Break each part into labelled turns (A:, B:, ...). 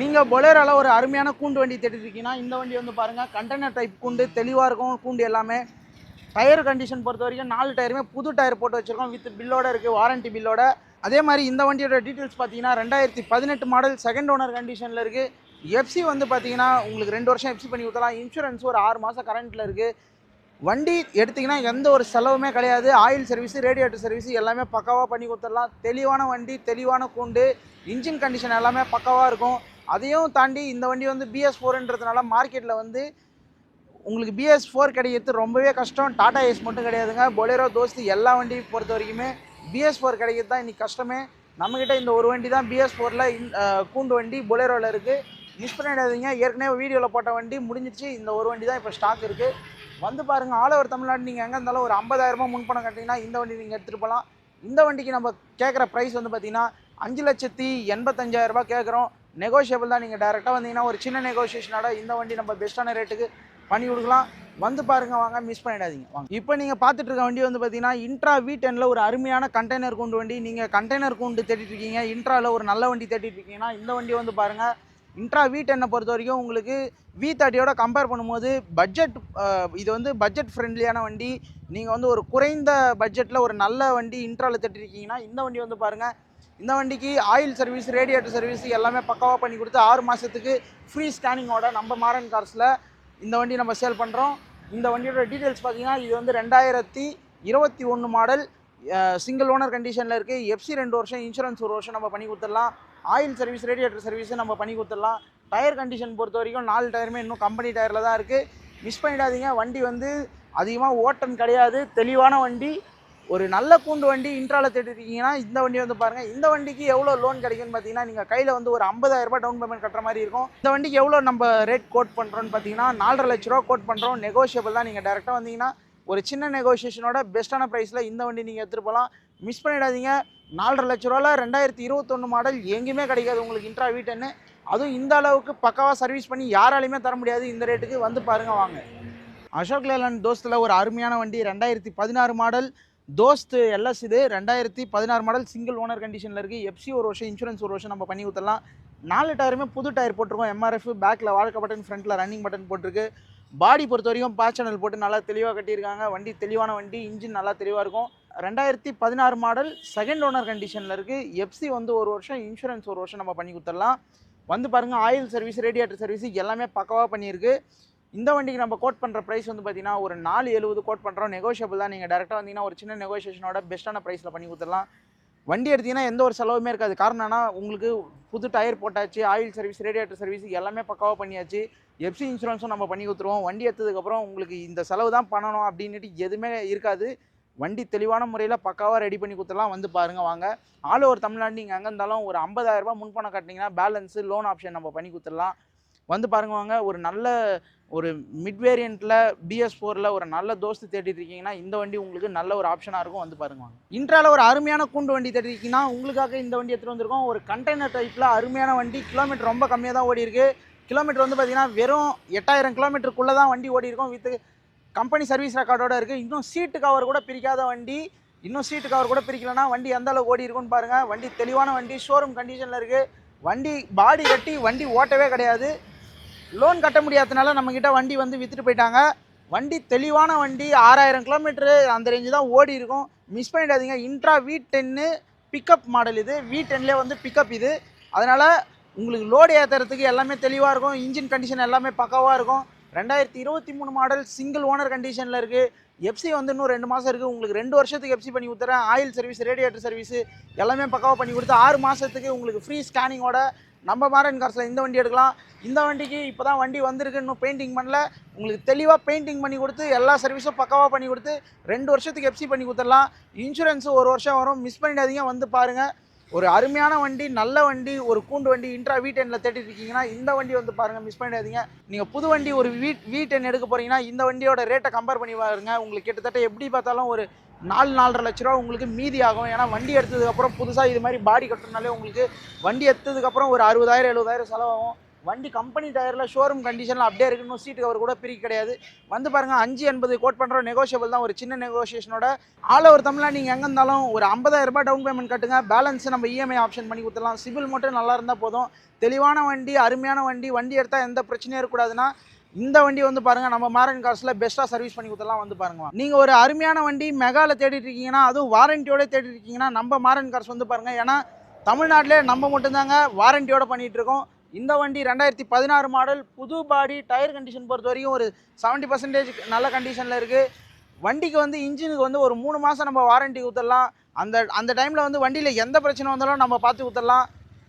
A: நீங்கள் பொலேரால ஒரு அருமையான கூண்டு வண்டி தேடிட்டுருக்கீங்கன்னா இந்த வண்டி வந்து பாருங்கள் கண்டெய்னர் டைப் கூண்டு தெளிவாக இருக்கும் கூண்டு எல்லாமே. டயர் கண்டிஷன் பொறுத்த வரைக்கும் நாலு டயருமே புது டயர் போட்டு வச்சுருக்கோம் வித் பில்லோட இருக்குது வாரண்டி பில்லோட அதே மாதிரி இந்த வண்டியோட டீட்டெயில்ஸ் பார்த்தீங்கன்னா ரெண்டாயிரத்தி பதினெட்டு மாடல் செகண்ட் ஓனர் கண்டிஷனில் இருக்குது எஃப்சி வந்து பார்த்தீங்கன்னா உங்களுக்கு ரெண்டு வருஷம் எஃப்சி பண்ணி ஊற்றலாம் இன்சூரன்ஸ் ஒரு ஆறு மாதம் கரண்ட்டில் இருக்குது வண்டி எடுத்திங்கன்னா எந்த ஒரு செலவுமே கிடையாது. ஆயில் சர்வீஸு ரேடியேட்டர் சர்வீஸ் எல்லாமே பக்காவாக பண்ணி கொடுத்துடலாம். தெளிவான வண்டி தெளிவான கூண்டு இன்ஜின் கண்டிஷன் எல்லாமே பக்காவாக இருக்கும். அதையும் தாண்டி இந்த வண்டி வந்து பிஎஸ் ஃபோர்ன்றதுனால மார்க்கெட்டில் வந்து உங்களுக்கு பிஎஸ் ஃபோர் கிடைக்கிறது ரொம்பவே கஷ்டம். டாடா ஏஸ் மட்டும் கிடையாதுங்க. பொலேரோ தோஸ்து எல்லா வண்டியும் பொறுத்த வரைக்குமே பிஎஸ் ஃபோர் கிடைக்கிறது தான் இன்றைக்கி கஷ்டமே. நம்மக்கிட்ட இந்த ஒரு வண்டி தான் பிஎஸ் ஃபோரில் கூண்டு வண்டி பொலேரோவில் இருக்குது மிஸ் பண்ணிடாதீங்க. ஏற்கனவே வீடியோவில் போட்ட வண்டி முடிஞ்சிருச்சு இந்த ஒரு வண்டி தான் இப்போ ஸ்டாக் இருக்குது வந்து பாருங்கள் ஆல் ஓவர் தமிழ்நாடு நீங்கள் எங்கே இருந்தாலும் ஒரு 50000 முன்பணம் கட்டிங்கன்னா இந்த வண்டி நீங்கள் எடுத்துகிட்டு போகலாம். இந்த வண்டிக்கு நம்ம கேட்குற ப்ரைஸ் வந்து பார்த்தீங்கன்னா அஞ்சு லட்சத்தி எண்பத்தஞ்சாயிரரூபா கேட்குறோம். நெகோஷியபிள் தான். நீங்கள் டேரெக்டாக வந்தீங்கன்னா ஒரு சின்ன நெகோஷியேஷனோட இந்த வண்டி நம்ம பெஸ்ட்டான ரேட்டுக்கு பண்ணி கொடுக்கலாம். வந்து பாருங்க வாங்க மிஸ் பண்ணிடாதீங்க. வாங்க. இப்போ நீங்கள் பார்த்துட்டு இருக்க வண்டி வந்து பார்த்தீங்கன்னா இன்ட்ரா வி டெனில் ஒரு அருமையான கண்டெய்னர் கூண்டு வண்டி. நீங்கள் கண்டெய்னர் கூண்டு தேடிட்டு இருக்கீங்க. இன்ட்ராவில் ஒரு நல்ல வண்டி தேடிட்டு இருக்கீங்கன்னா இந்த வண்டி வந்து பாருங்கள் இன்ட்ரா வி டென்னை பொறுத்த வரைக்கும் உங்களுக்கு வி தேர்ட்டியோட கம்பேர் பண்ணும்போது பட்ஜெட் இது வந்து பட்ஜெட் ஃப்ரெண்ட்லியான வண்டி. நீங்கள் வந்து ஒரு குறைந்த பட்ஜெட்டில் ஒரு நல்ல வண்டி இன்ட்ராவில் தேட்டிருக்கீங்கன்னா இந்த வண்டி வந்து பாருங்கள் இந்த வண்டிக்கு ஆயில் சர்வீஸ் ரேடியேட்டர் சர்வீஸ் எல்லாமே பக்காவாக பண்ணி கொடுத்து ஆறு மாதத்துக்கு ஃப்ரீ ஸ்கேனிங்கோட நம்ம மாரன் கார்ஸில் இந்த வண்டி நம்ம சேல் பண்ணுறோம் இந்த வண்டியோட டீட்டெயில்ஸ் பார்த்தீங்கன்னா இது வந்து ரெண்டாயிரத்தி இருபத்தி ஒன்று மாடல் சிங்கிள் ஓனர் கண்டிஷனில் இருக்குது எஃப்சி ரெண்டு வருஷம் இன்சூரன்ஸ் ஒரு வருஷம் நம்ம பண்ணி கொடுத்துடலாம். ஆயில் சர்வீஸ் ரேடியேட்டர் சர்வீஸும் நம்ம பண்ணி கொடுத்துடலாம். டயர் கண்டிஷன் பொறுத்த வரைக்கும் நாலு டயருமே இன்னும் கம்பெனி டயரில் தான் இருக்குது மிஸ் பண்ணிடாதீங்க. வண்டி வந்து அதிகமாக ஓட்டம் கிடையாது. தெளிவான வண்டி. ஒரு நல்ல கூண்டு வண்டி இன்ட்ராவில் தேடிருக்கீங்கன்னா இந்த வண்டி வந்து பாருங்கள் இந்த வண்டிக்கு எவ்வளோ லோன் கிடைக்குன்னு பார்த்தீங்கன்னா நீங்கள் கையில் வந்து ஒரு 50000 ரூபாய் டவுன் பேமெண்ட் கட்டுற மாதிரி இருக்கும். இந்த வண்டிக்கு எவ்வளோ நம்ம ரேட் கோட் பண்ணுறோன்னு பார்த்தீங்கன்னா நாலரை லட்ச ரூபா கோட் பண்ணுறோம் நெகோஷியபிள் தான். நீங்கள் டேரெக்டாக வந்தீங்கன்னா ஒரு சின்ன நெகோஷியேஷனோட பெஸ்ட்டான ப்ரைஸில் இந்த வண்டி நீங்கள் எடுத்துகிட்டு போகலாம் மிஸ் பண்ணிடாதீங்க. நாலரை லட்ச ரூபாவில் ரெண்டாயிரத்தி இருபத்தொன்று மாடல் எங்கேயுமே கிடைக்காது உங்களுக்கு இன்ட்ரா வீட்டுன்னு அதுவும் இந்த அளவுக்கு பக்காவாக சர்வீஸ் பண்ணி யாராலையுமே தர முடியாது. இந்த ரேட்டுக்கு வந்து பாருங்கள் வாங்க. அசோக் லேலன் தோஸ்தில் ஒரு அருமையான வண்டி ரெண்டாயிரத்தி பதினாறு மாடல் தோஸ்த் எல்எஸ் இது. ரெண்டாயிரத்தி பதினாறு மாடல் சிங்கிள் ஓனர் கண்டிஷனில் இருக்குது எஃப்சி ஒரு வருஷம் இன்சூரன்ஸ் ஒரு வருஷம் நம்ம பண்ணி ஊற்றலாம் நாலு டயருமே புது டயர் போட்டிருக்கோம். எம்ஆர்எஃப் பேக்கில் வாழ்க்கை பட்டன் ஃப்ரண்ட்டில் ரன்னிங் பட்டன் போட்டிருக்கு. பாடி பொறுத்த வரைக்கும் பேட்ச் சேனல் போட்டு நல்லா தெளிவாக கட்டியிருக்காங்க. வண்டி தெளிவான வண்டி இன்ஜின் நல்லா தெளிவாக இருக்கும். ரெண்டாயிரத்தி பதினாறு மாடல் செகண்ட் ஓனர் கண்டிஷனில் இருக்குது எஃப்சி வந்து ஒரு வருஷம் இன்சூரன்ஸ் ஒரு வருஷம் நம்ம பண்ணி கொடுத்துடலாம். வந்து பாருங்கள் ஆயில் சர்வீஸ் ரேடியேட்டர் சர்வீஸ் எல்லாமே பக்கவாக பண்ணியிருக்கு. இந்த வண்டிக்கு நம்ம கோட் பண்ணுற ப்ரைஸ் வந்து பார்த்தீங்கன்னா ஒரு நாலு எழுபது கோட் பண்ணுறோம் நெகோஷியபிள் தான். நீங்கள் டேரெக்டாக வந்தீங்கன்னா ஒரு சின்ன நெகோஷியேஷனோட பெஸ்ட்டான ப்ரைஸில் பண்ணி கொடுத்துடலாம். வண்டி எடுத்தீங்கன்னா எந்த ஒரு செலவுமே இருக்காது. காரணம் ஆனால் உங்களுக்கு புது டயர் போட்டாச்சு ஆயில் சர்வீஸ் ரேடியேட்டர் சர்வீஸ் எல்லாமே பக்காவாக பண்ணியாச்சு. எஃப்சி இன்சூரன்ஸும் நம்ம பண்ணி கொடுத்துருவோம். வண்டி எடுத்ததுக்கப்புறம் உங்களுக்கு இந்த செலவு தான் பண்ணணும் அப்படின்ட்டு எதுவுமே இருக்காது. வண்டி தெளிவான முறையில் பக்காவாக ரெடி பண்ணி கொடுத்துலாம் வந்து பாருங்கள் வாங்க. ஆல் ஓவர் தமிழ்நாடு நீங்கள் எங்கே இருந்தாலும் ஒரு ஐம்பதாயிரரூபா முன்பணம் கட்டினீங்கன்னா பேலன்ஸு லோன் ஆப்ஷன் நம்ம பண்ணி கொடுத்துடலாம். வந்து பாருங்க வாங்க ஒரு நல்ல ஒரு மிட் வேரியண்ட்டில் பிஎஸ் ஃபோரில் ஒரு நல்ல தோஸ்து தேடிட்டு இருக்கீங்கன்னா இந்த வண்டி உங்களுக்கு நல்ல ஒரு ஆப்ஷனாக இருக்கும் வந்து பாருங்க வாங்க. இன்ட்ரால ஒரு அருமையான கூண்டு வண்டி தேடி இருக்கீங்கன்னா உங்களுக்காக இந்த வண்டி எடுத்துகிட்டு வந்திருக்கோம். ஒரு கண்டெய்னர் டைப்பில் அருமையான வண்டி கிலோமீட்டர் ரொம்ப கம்மியாக தான் ஓடி இருக்கு. கிலோமீட்டர் வந்து பார்த்தீங்கன்னா வெறும் எட்டாயிரம் கிலோமீட்டருக்குள்ளே தான் வண்டி ஓடி இருக்கும். வித் கம்பெனி சர்வீஸ் ரெக்கார்டோட இருக்குது இன்னும் சீட்டு கவர் கூட பிரிக்காத வண்டி இன்னும் சீட்டு கவர் கூட பிரிக்கலன்னா வண்டி எந்த அளவுக்கு ஓடி இருக்கும்னு பாருங்கள் வண்டி தெளிவான வண்டி ஷோரூம் கண்டிஷனில் இருக்குது வண்டி பாடி கட்டி வண்டி ஓட்டவே கிடையாது. லோன் கட்ட முடியாதனால நம்மக்கிட்ட வண்டி வந்து விற்றுட்டு போயிட்டாங்க. வண்டி தெளிவான வண்டி ஆறாயிரம் கிலோமீட்டரு அந்த ரேஞ்சு தான் ஓடி இருக்கும். மிஸ் பண்ணிடாதீங்க. இன்ட்ரா வி டென்னு பிக்கப் மாடல் இது. வி டென்லேயே வந்து பிக்கப் இது. அதனால் உங்களுக்கு லோடு ஏற்றுறதுக்கு எல்லாமே தெளிவாக இருக்கும். இன்ஜின் கண்டிஷன் எல்லாமே பக்காவாக இருக்கும். ரெண்டாயிரத்தி இருபத்தி மூணு மாடல் சிங்கிள் ஓனர் கண்டிஷனில் இருக்குது எஃப்சி வந்து இன்னும் ரெண்டு மாதம் இருக்குது உங்களுக்கு ரெண்டு வருஷத்துக்கு எஃப்சி பண்ணி கொடுத்துறேன். ஆயில் சர்வீஸ் ரேடியேட்டர் சர்வீஸ் எல்லாமே பக்காவாக பண்ணி கொடுத்து ஆறு மாதத்துக்கு உங்களுக்கு ஃப்ரீ ஸ்கேனிங்கோட நம்ம மாரன் கார்ஸில் இந்த வண்டி எடுக்கலாம். இந்த வண்டிக்கு இப்போ தான் வண்டி வந்திருக்கு இன்னும் பெயிண்டிங் பண்ணல. உங்களுக்கு தெளிவாக பெயிண்டிங் பண்ணி கொடுத்து எல்லா சர்வீஸும் பக்காவாக பண்ணி கொடுத்து ரெண்டு வருஷத்துக்கு எஃப்சி பண்ணி கொடுத்துடலாம். இன்சூரன்ஸு ஒரு வருஷம் வரும். மிஸ் பண்ணிடாதீங்க வந்து பாருங்கள் ஒரு அருமையான வண்டி நல்ல வண்டி ஒரு கூண்டு வண்டி இன்ட்ரா வீட் எண்ணில் தேடிட்டு இருக்கீங்கன்னா இந்த வண்டி வந்து பாருங்கள் மிஸ் பண்ணிடாதீங்க. நீங்கள் புது வண்டி ஒரு வீ வீட் டென் எடுக்க போகிறீங்கன்னா இந்த வண்டியோட ரேட்டை கம்பேர் பண்ணி பாருங்க. உங்களுக்கு கிட்டத்தட்ட எப்படி பார்த்தாலும் ஒரு நாலு நாலரை லட்ச ரூபா உங்களுக்கு மீதி ஆகும். ஏன்னா வண்டி எடுத்ததுக்கப்புறம் புதுசாக இது மாதிரி பாடி கட்டுறதுனாலே உங்களுக்கு வண்டி எடுத்ததுக்கப்புறம் ஒரு அறுபதாயிரம் எழுபதாயிரம் செலவாகும். வண்டி கம்பெனி டயரில் ஷோரூம் கண்டிஷனில் அப்படியே இருக்கணும் சீட்டு கவர் கூட பிரிக்க கிடையாது. வந்து பாருங்கள் அஞ்சு எண்பது கோட் பண்ணுற நெகோஷியபிள் தான். ஒரு சின்ன நெகோஷியேஷனோட ஆல் ஓவர் தமிழில் நீங்கள் எங்கே இருந்தாலும் ஒரு 50000 ரூபாய் டவுன் பேமெண்ட் கட்டுங்க. பேலன்ஸ் நம்ம இஎம்ஐ ஆப்ஷன் பண்ணி கொடுத்துடலாம். சிவில் மட்டும் நல்லா இருந்தால் போதும். தெளிவான வண்டி அருமையான வண்டி வண்டி எடுத்தால் எந்த பிரச்சனையும் இருக்கக்கூடாதுன்னா இந்த வண்டி வந்து பாருங்கள் நம்ம மாரன் காசில் பெஸ்ட்டாக சர்வீஸ் பண்ணி கொடுத்துலாம் வந்து பாருங்க. நீங்கள் ஒரு அருமையான வண்டி மெகாவில் தேடிட்டு இருக்கீங்கன்னா அதுவும் வாரண்டியோட தேடிட்டு இருக்கீங்கன்னா நம்ம மாரன் கார்ஸ் வந்து பாருங்கள் ஏன்னா தமிழ்நாட்டிலே நம்ம மட்டும்தாங்க வாரண்டியோட பண்ணிகிட்ருக்கோம் இருக்கோம். இந்த வண்டி ரெண்டாயிரத்தி பதினாறு மாடல் புது பாடி டயர் கண்டிஷன் பொறுத்த வரைக்கும் ஒரு செவன்ட்டி பர்சன்டேஜ் நல்ல கண்டிஷனில் இருக்குது வண்டிக்கு வந்து இன்ஜினுக்கு வந்து ஒரு மூணு மாதம் நம்ம வாரண்டி ஊற்றலாம் அந்த அந்த டைமில் வந்து வண்டியில் எந்த பிரச்சனை வந்தாலும் நம்ம பார்த்து ஊற்றலாம்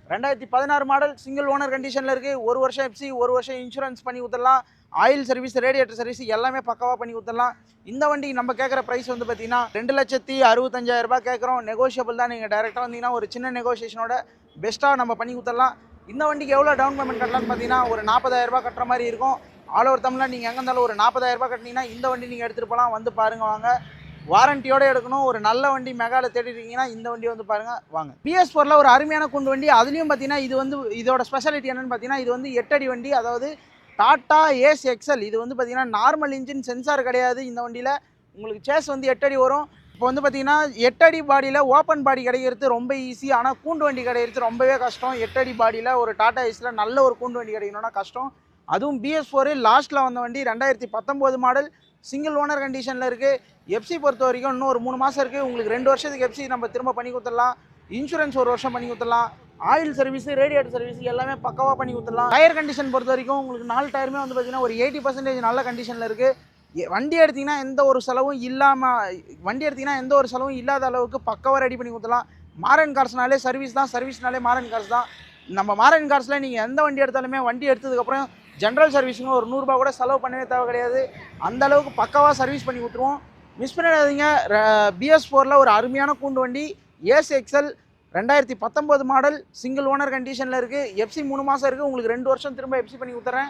A: ரெண்டாயிரத்தி பதினாறு மாடல் சிங்கிள் ஓனர் கண்டிஷனில் இருக்குது ஒரு வருஷம் எஃப்சி ஒரு வருஷம் இன்சூரன்ஸ் பண்ணி ஊற்றலாம் ஆயில் சர்வீஸ் ரேடியேட்டர் சர்வீஸ் எல்லாமே பக்காவாக பண்ணி ஊற்றலாம் இந்த வண்டிக்கு நம்ம கேட்குற ப்ரைஸ் வந்து பார்த்தீங்கன்னா ரெண்டு லட்சத்தி அறுபத்தஞ்சாயிரரூபா கேட்குறோம் நெகோஷியபிள் தான். நீங்கள் டேரெக்டாக வந்தீங்கன்னா ஒரு சின்ன நெகோஷியேஷனோட பெஸ்ட்டாக நம்ம பண்ணி ஊற்றலாம் இந்த வண்டிக்கு எவ்வளோ டவுன் பேமெண்ட் கட்டலாம்னு பார்த்தீங்கன்னா ஒரு 40000 ரூபாய் கட்டுற மாதிரி இருக்கும். ஆல் ஓவர் தமிழ்நாடு நீங்கள் எங்கே இருந்தாலும் ஒரு 40000 ரூபாய் கட்டினீங்கன்னா இந்த வண்டி நீங்கள் எடுத்துகிட்டு போகலாம். வந்து பாருங்க வாங்க. வாரண்டியோட எடுக்கணும். ஒரு நல்ல வண்டி மெகாவில் தேடிட்டீங்கன்னா இந்த வண்டி வந்து பாருங்கள் வாங்க. பிஎஸ் ஃபோரில் ஒரு அருமையான குண்டு வண்டி. அதுலேயும் பார்த்தீங்கன்னா இது வந்து இதோட ஸ்பெஷாலிட்டி என்னென்னு பார்த்தீங்கன்னா இது வந்து எட்டடி வண்டி. அதாவது டாட்டா ஏஸ் எக்ஸல் இது வந்து பார்த்தீங்கன்னா நார்மல் இன்ஜின் சென்சார் கிடையாது இந்த வண்டியில். உங்களுக்கு சேஸ் வந்து எட்டடி வரும். இப்போ வந்து பார்த்தீங்கன்னா எட்டடி பாடியில் ஓப்பன் பாடி கிடைக்கிறது ரொம்ப ஈஸி ஆனால் கூண்டு வண்டி கிடைக்கிறது ரொம்பவே கஷ்டம். எட்டடி பாடியில் ஒரு டாடா ஏஸில் நல்ல ஒரு கூண்டு வண்டி கிடைக்கணும்னா கஷ்டம். அதுவும் பிஎஸ் ஃபோரு லாஸ்ட்டில் வந்த வண்டி ரெண்டாயிரத்தி பத்தொம்போது மாடல் சிங்கிள் ஓனர் கண்டிஷனில் இருக்குது எஃப்சி பொறுத்த வரைக்கும் இன்னும் ஒரு மூணு மாதம் இருக்குது உங்களுக்கு ரெண்டு வருஷத்துக்கு எஃப்சி நம்ம திரும்ப பண்ணி கொடுத்துடலாம். இன்சூரன்ஸ் ஒரு வருஷம் பண்ணி கொடுத்துடலாம். ஆயில் சர்வீஸ் ரேடியேட்டர் சர்வீஸ் எல்லாமே பக்காவாக பண்ணி கொடுத்துடலாம். டயர் கண்டிஷன் பொறுத்த வரைக்கும் உங்களுக்கு நாலு டயருமே வந்து பார்த்தீங்கன்னா ஒரு எயிட்டி பர்சன்டேஜ் நல்ல கண்டிஷனில் இருக்குது வண்டி எடுத்தீங்கன்னா எந்த ஒரு செலவும் இல்லாமல் வண்டி எடுத்தீங்கன்னா எந்த ஒரு செலவும் இல்லாத அளவுக்கு பக்கவாக ரெடி பண்ணி கொடுத்துடலாம். மாரன் கார்ஸ்னாலே சர்வீஸ் தான் சர்வீஸ்னாலே மாரன் கார்ஸ் தான். நம்ம மாரன் கார்ஸில் நீங்கள் எந்த வண்டி எடுத்தாலுமே வண்டி எடுத்ததுக்கப்புறம் ஜென்ரல் சர்வீஸுங்க ஒரு நூறுரூபா கூட செலவு பண்ணவே தேவை கிடையாது. அந்த அளவுக்கு பக்காவாக சர்வீஸ் பண்ணி கொடுத்துருவோம். மிஸ் பண்ணிடாதீங்க. பிஎஸ் ஃபோரில் ஒரு அருமையான கூண்டு வண்டி ஏஸ் எக்ஸல் ரெண்டாயிரத்தி பத்தொம்போது மாடல் சிங்கிள் ஓனர் கண்டிஷனில் இருக்குது எஃப்சி மூணு மாதம் இருக்குது உங்களுக்கு ரெண்டு வருஷம் திரும்ப எஃப்சி பண்ணி கொடுத்துறேன்.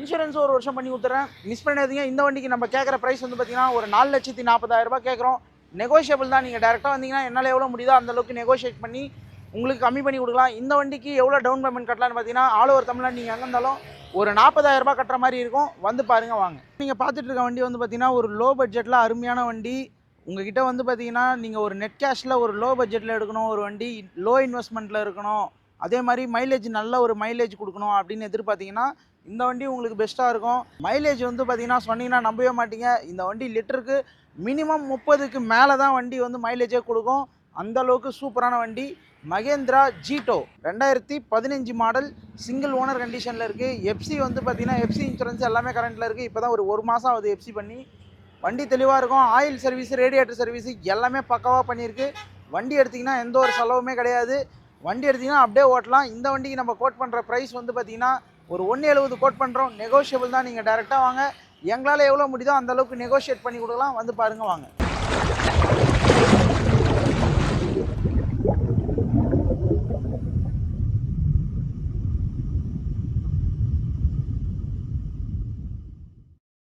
A: இன்சூரன்ஸ் ஒரு வருஷம் பண்ணி கொடுத்துறேன். மிஸ் பண்ணாதீங்க இந்த வண்டிக்கு நம்ம கேட்குற ப்ரைஸ் வந்து பார்த்தீங்கன்னா ஒரு நாலு லட்சத்தி நாற்பதாயிரம் ரூபாய் கேட்குறோம். நெகோஷியபிள் தான். நீங்கள் டேரெக்டாக வந்தீங்கன்னா என்னால் எவ்வளோ முடியுதோ அந்த அளவுக்கு நெகோஷியேட் பண்ணி உங்களுக்கு கம்மி பண்ணி கொடுக்கலாம். இந்த வண்டிக்கு எவ்வளோ டவுன் பேமெண்ட் கட்டலாம்னு பார்த்தீங்கன்னா ஆல் ஓவர் தமிழ்நாடு நீங்கள் எங்கே இருந்தாலும் ஒரு 40000 ரூபாய் கட்டுற மாதிரி இருக்கும். வந்து பாருங்கள் வாங்க. நீங்கள் பார்த்துட்டு இருக்க வண்டி வந்து பார்த்தீங்கன்னா ஒரு லோ பட்ஜெட்டில் அருமையான வண்டி. உங்ககிட்ட வந்து பார்த்தீங்கன்னா நீங்கள் ஒரு நெட் கேஷில் ஒரு லோ பட்ஜெட்டில் எடுக்கணும். ஒரு வண்டி லோ இன்வெஸ்ட்மெண்ட்டில் இருக்கணும். அதே மாதிரி மைலேஜ் நல்ல ஒரு மைலேஜ் கொடுக்கணும் அப்படின்னு எதிர்பார்த்தீங்கன்னா இந்த வண்டி உங்களுக்கு பெஸ்ட்டாக இருக்கும். மைலேஜ் வந்து பார்த்தீங்கன்னா சொன்னீங்கன்னா நம்பவே மாட்டீங்க. இந்த வண்டி லிட்டருக்கு மினிமம் முப்பதுக்கு மேலே தான் வண்டி வந்து மைலேஜே கொடுக்கும். அந்த அளவுக்கு சூப்பரான வண்டி. மகேந்திரா ஜீட்டோ ரெண்டாயிரத்தி பதினஞ்சு மாடல் சிங்கிள் ஓனர் கண்டிஷனில் இருக்குது எஃப்சி வந்து பார்த்திங்கன்னா எஃப்சி இன்சூரன்ஸ் எல்லாமே கரண்ட்டில் இருக்குது இப்போ தான் ஒரு ஒரு மாதம் ஆகுது எஃப்சி பண்ணி. வண்டி தெளிவாக இருக்கும். ஆயில் சர்வீஸ் ரேடியேட்டர் சர்வீஸ் எல்லாமே பக்காவாக பண்ணியிருக்கு. வண்டி எடுத்திங்கன்னா எந்த ஒரு செலவுமே கிடையாது. வண்டி எடுத்திங்கன்னா அப்படியே ஓட்டலாம். இந்த வண்டிக்கு நம்ம கோட் பண்ணுற ப்ரைஸ் வந்து பார்த்தீங்கன்னா ஒரு ஒன்று எழுபது கோட் பண்ணுறோம் நெகோஷியபிள் தான். நீங்கள் டேரெக்டாக வாங்க. எங்களால் எவ்வளோ முடியுதோ அந்தளவுக்கு நெகோஷியேட் பண்ணி கொடுக்கலாம். வந்து பாருங்கள் வாங்க.